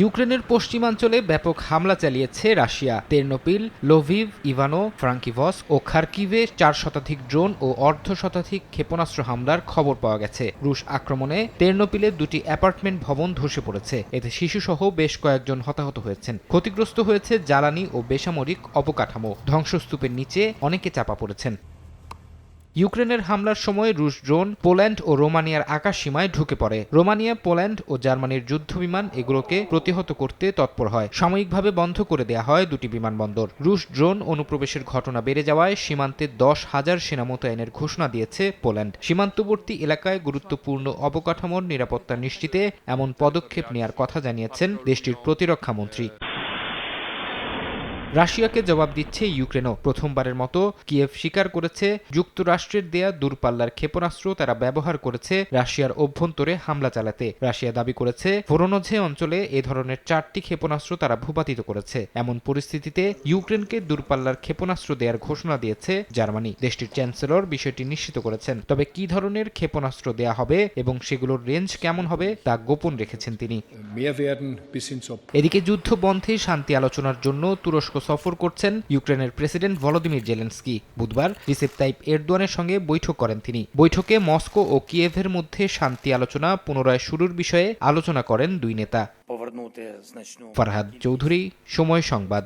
ইউক্রেনের পশ্চিমাঞ্চলে ব্যাপক হামলা চালিয়েছে রাশিয়া। তেরনোপিল, লোভিভ, ইভানো ফ্রাঙ্কিভস ও খার্কিভে চার শতাধিক ড্রোন ও অর্ধ শতাধিক ক্ষেপণাস্ত্র হামলার খবর পাওয়া গেছে। রুশ আক্রমণে তেরনোপিলে দুটি অ্যাপার্টমেন্ট ভবন ধসে পড়েছে। এতে শিশুসহ বেশ কয়েকজন হতাহত হয়েছেন। ক্ষতিগ্রস্ত হয়েছে জ্বালানি ও বেসামরিক অবকাঠামো। ধ্বংসস্তূপের নিচে অনেকে চাপা পড়েছেন। ইউক্রেনের হামলার সময় রুশ ড্রোন পোল্যান্ড ও রোমানিয়ার আকাশ সীমায় ঢুকে পড়ে। রোমানিয়া, পোল্যান্ড ও জার্মানির যুদ্ধবিমান এগুলোকে প্রতিহত করতে তৎপর হয়। সাময়িকভাবে বন্ধ করে দেয়া হয় দুটি বিমানবন্দর। রুশ ড্রোন অনুপ্রবেশের ঘটনা বেড়ে যাওয়ায় সীমান্তে দশ হাজার সেনা মোতায়েনের ঘোষণা দিয়েছে পোল্যান্ড। সীমান্তবর্তী এলাকায় গুরুত্বপূর্ণ অবকাঠামোর নিরাপত্তা নিশ্চিতে এমন পদক্ষেপ নেয়ার কথা জানিয়েছেন দেশটির প্রতিরক্ষা মন্ত্রী। রাশিয়াকে জবাব দিচ্ছে ইউক্রেনও। প্রথমবারের মতো কিয়েভ স্বীকার করেছে যুক্তরাষ্ট্রের দেয়া দূরপাল্লার ক্ষেপণাস্ত্র তারা ব্যবহার করেছে রাশিয়ার অভ্যন্তরে হামলা চালাতে। রাশিয়া দাবি করেছে ভোরোনঝে অঞ্চলে এ ধরনের চারটি ক্ষেপণাস্ত্র তারা ভূপাতিত করেছে। এমন পরিস্থিতিতে ইউক্রেনকে দূরপাল্লার ক্ষেপণাস্ত্র দেওয়ার ঘোষণা দিয়েছে জার্মানি। দেশটির চ্যান্সেলর বিষয়টি নিশ্চিত করেছেন। তবে কি ধরনের ক্ষেপণাস্ত্র দেয়া হবে এবং সেগুলোর রেঞ্জ কেমন হবে তা গোপন রেখেছেন তিনি। এদিকে যুদ্ধ বন্ধে শান্তি আলোচনার জন্য তুরস্ক মস্কো সফর করছেন ইউক্রেনের প্রেসিডেন্ট ভলোদিমির জেলেন্সকি। বুধবার রিসেপ তাইপ এরদোয়ানের সঙ্গে বৈঠক করেন তিনি। বৈঠকে মস্কো ও কিয়েভের মধ্যে শান্তি আলোচনা পুনরায় শুরুর বিষয়ে আলোচনা করেন দুই নেতা। ফারহাদ চৌধুরী সময় সংবাদ।